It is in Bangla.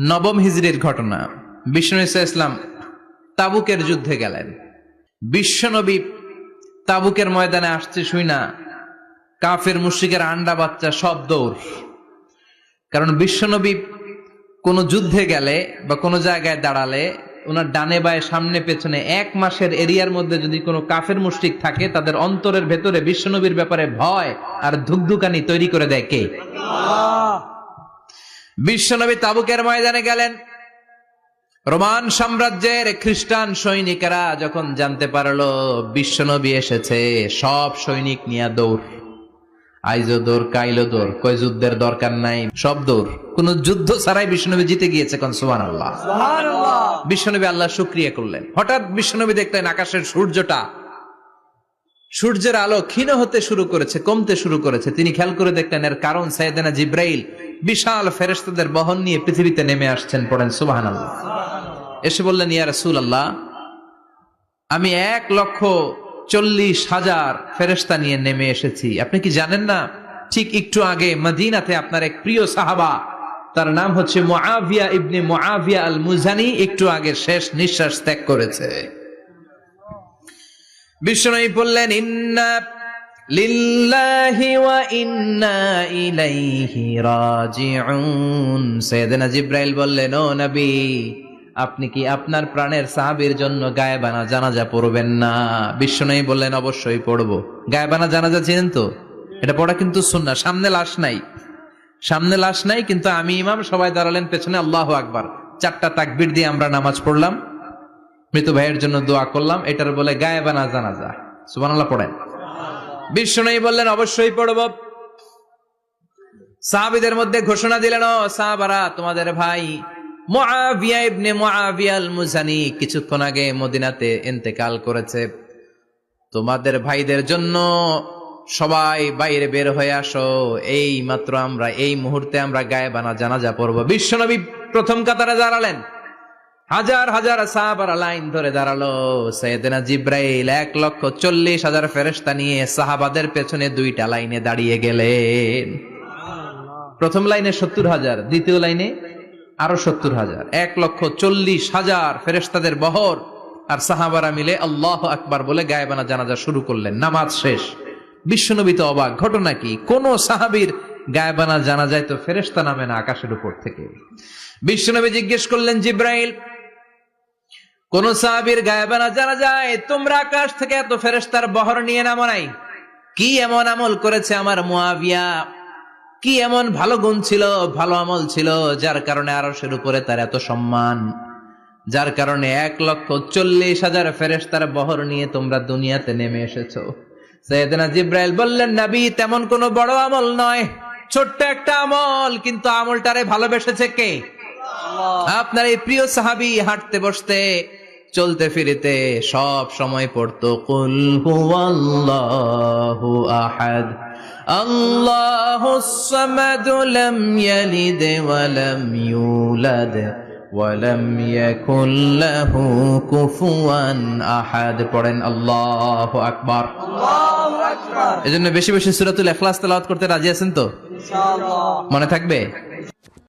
নবম হিজড়ির ঘটনা। বিষ্ণু ইসা ইসলাম তাবুকের যুদ্ধে গেলেন। বিশ্বনবী তাবুকের ময়দানে আসছে শুই না। কাফের, মুশরিকের আন্ডা বাচ্চা সব দৌড়। কারণ বিশ্বনবী কোনো যুদ্ধে গেলে বা কোনো জায়গায় দাঁড়ালে ওনার ডানে বায়ে সামনে পেছনে এক মাসের এরিয়ার মধ্যে যদি কোনো কাফের, মুশরিক থাকে, তাদের অন্তরের ভেতরে বিশ্বনবীর ব্যাপারে ভয় আর ধুকধুকানি তৈরি করে দেয় কে? বিশ্বনবী তাবুকের ময়দানে গেলেন। রোমান সাম্রাজ্যের খ্রিস্টান সৈনিকেরা যখন জানতে পারল বিশ্বনবী এসেছে সব সৈনিক নিয়ে দৌড়। আইজো দৌড় কাইলো দৌড় কয় যুদ্ধের দরকার নাই সব দৌড়। কোন যুদ্ধ ছাড়াই বিশ্বনবী জিতে গিয়েছে কোন আল্লাহ বিশ্বনবী আল্লাহ শুক্রিয়া করলেন। হঠাৎ বিশ্বনবী দেখলেন আকাশের সূর্যটা সূর্যের আলো ক্ষীণ হতে শুরু করেছে কমতে শুরু করেছে। তিনি খেয়াল করে দেখলেন এর কারণ সাইয়েদেনা জিব্রাইল বিশাল ফেরেশতাদের বহন নিয়ে পৃথিবীতে নেমে আসছেন পড়েন সুবাহান আল্লাহ এসে বললেন, ইয়া রাসূল আল্লাহ আমি এক লক্ষ চল্লিশ হাজার ফেরেশতা নিয়ে নেমে এসেছি। আপনি কি জানেন না, ঠিক একটু আগে মদিনাতে আপনার এক প্রিয় সাহাবা, তার নাম হচ্ছে মুআবিয়া ইবনে মুআবিয়া আল মুজানি একটু আগে শেষ নিঃশ্বাস ত্যাগ করেছে। বিষ্ণু বললেন, ইন্না বললেন, ও আপনি কি আপনার প্রাণের সাহাবীর জন্য গায়েবানা জানাজা পড়বেন না? বিশ্ব বিষ্ণু বললেন, অবশ্যই পড়ব। গায়েবানা জানাজা চেনেন তো? এটা পড়া কিন্তু সুন্না সামনে লাশ নাই। সামনে লাশ নাই, কিন্তু আমি ইমাম, সবাই দাঁড়ালেন পেছনে, আল্লাহ আকবার। চারটা তাকবির দিয়ে আমরা নামাজ পড়লাম। মৃত ভাইয়ের জন্য দোয়া করলাম, এটার বলে গায়েবানা জানাজা। সুবহানাল্লাহ, পড়েন। বিষ্ণু বললেন, অবশ্যই পড়ব। সাহাবিদের মধ্যে ঘোষণা দিলেন, ও সাহাবারা, তোমাদের ভাই মুআবিয়া ইবনে মুআবিয়া আল মুজানি কিছুক্ষণ আগে মদিনাতে ইন্তেকাল করেছে। তোমাদের ভাইদের জন্য সবাই বাইরে বের হয়ে আসো। এই মাত্র আমরা, এই মুহূর্তে আমরা গায়েবানা জানাজা পড়ব। বিশ্বনবী প্রথম কাতারে দাঁড়ালেন হাজার হাজার সাহাবারা লাইন ধরে দাঁড়াল। সৈয়দনা জিব্রাইল এক লক্ষ চল্লিশ হাজার ফেরেস্তা নিয়ে সাহাবাদের পেছনে দুইটা লাইনে দাঁড়িয়ে গেলেন। প্রথম লাইনে সত্তর হাজার, দ্বিতীয় লাইনে আরও সত্তর হাজার। এক লক্ষ চল্লিশ হাজার ফেরেস্তাদের বহর। আর সাহাবারা মিলে আল্লাহ আকবার বলে গায়েবানা জানাজা শুরু করলেন। নামাজ শেষ। বিশ্বনবী তো অবাক। ঘটনা কি? কোন সাহাবীর গায়েবানা জানা যায় তো ফেরেস্তা নামে না আকাশের উপর থেকে? বিশ্বনবী জিজ্ঞেস করলেন, জিব্রাইল কোন সাহাবীর গায়েবানা জানা যায় তোমরা আকাশ থেকে এত ফেরেস্তার বহর নিয়ে নামো নাই। কি এমন আমল করেছে আমার মুয়াবিয়া কি এমন ভালো গুণ ছিল ভালো আমল ছিল যার কারণে আরশের উপরে তার এত সম্মান? যার কারণে এক লক্ষ চল্লিশ হাজার ফেরেস্তার বহর নিয়ে তোমরা দুনিয়াতে নেমে এসেছ। সৈয়দনা জিব্রাইল বললেন নবী তেমন কোনো বড় আমল নয়। ছোট্ট একটা আমল কিন্তু আমলটারে ভালোবেসেছে কে? আপনার এই প্রিয় সাহাবি হাঁটতে বসতে চলতে ফিরিতে সব সময় পড়তো। কুল হুয়াল্লাহু আহাদ। আল্লাহু সামাদ লাম ইয়ালিদ ওয়া লাম ইউলাদ ওয়া লাম ইয়াকুল লাহু কুফুয়ান আহাদ। পড়েন আল্লাহু আকবার। এজন্য বেশি বেশি সূরাতুল ইখলাস তেলাওয়াত করতে রাজি আছেন তো? মনে থাকবে?